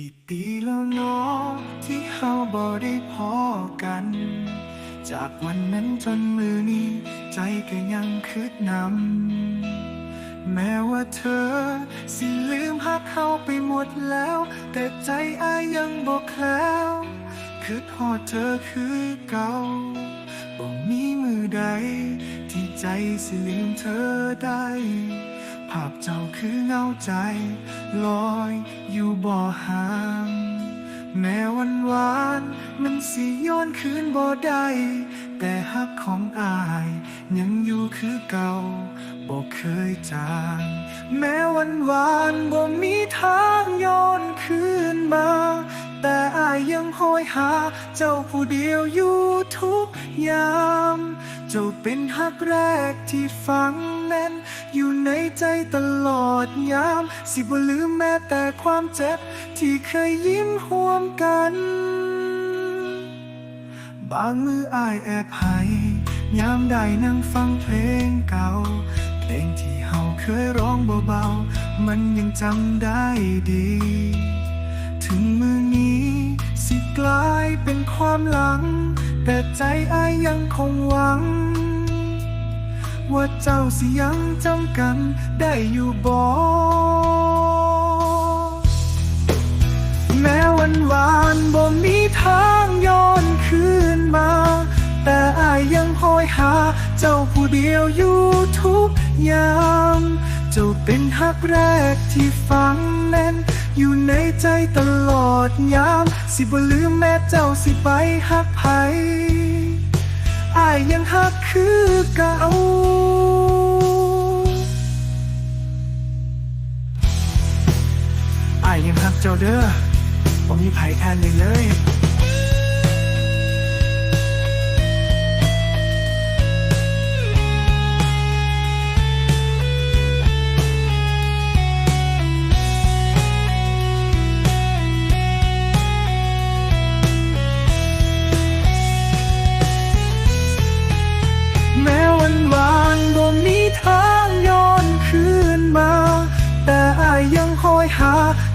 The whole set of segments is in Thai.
กี่ปีแล้วเนาะที่เฮาบ่ได้พอกัน จากวันนั้นจนมือนี้ ใจก็ยังคืดนำ แม้ว่าเธอ สิลืมหักเฮาไปหมดแล้ว แต่ใจอายยังบอกแล้วคือทอดเธอคือเก่าบ่มีมือใด ที่ใจสิลืมเธอได้าพเจ้าคือเงาใจ ลอยอยู่บ่ห่าง แม้วันวานมันสิย้อนคืนบ่ได้แต่ฮักของอาย ยังอยู่คือเก่าบ่เคยจางแม้วันวานบ่มีทางย้อนคืนมา ยยังหอยหา เจ้าผู้เดียวอยู่ทุกยาม เจ้าเป็นฮักแรกที่ฝังแน่น อยู่ในใจตลอดยาม สิบ่ลืมแม้แต่ความเจ็บ ที่เคยยิ้มห่วมกัน บางมืออายแอบให้ยามได้นั่งฟังเพลงเก่าเพลงที่เฮาเคยร้องเบาๆ มันยังจำได้ดีามหลัง แต่ใจอายยังคงหวัง ว่าเจ้าสิยังจำกันได้อยู่บ่แม้วันวานบ่มีทางย้อนคืนมา แต่อายยังหอยหา เจ้าผู้เดียวอยู่ทุกยาม เจ้าเป็นฮักแรกที่ฝังแน่น อยู่ในใจตลอดยาม สิบ่ลืมแม่เจ้าสิไปฮักไผอายยังฮักคือเก่าอายยังฮักเจ้าเด้อบ่มีไผแทนเลยเลย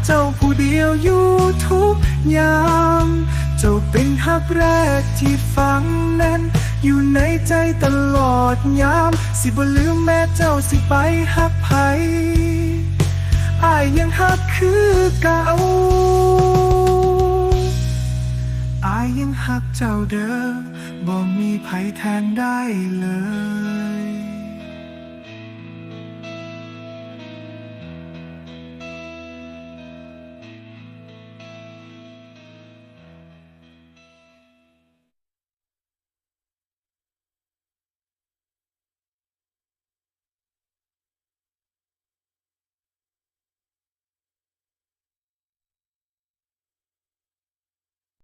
เจ้าผู้เดียวอยู่ทุกยาม เจ้าเป็นฮักแรกที่ฝังแน่นอยู่ในใจตลอดยาม สิบ่ลืมแม้เจ้าสิไปฮักไผอายยังฮักคือเก่าอายยังฮักเจ้าเด้อบ่มีไผแทนได้เลย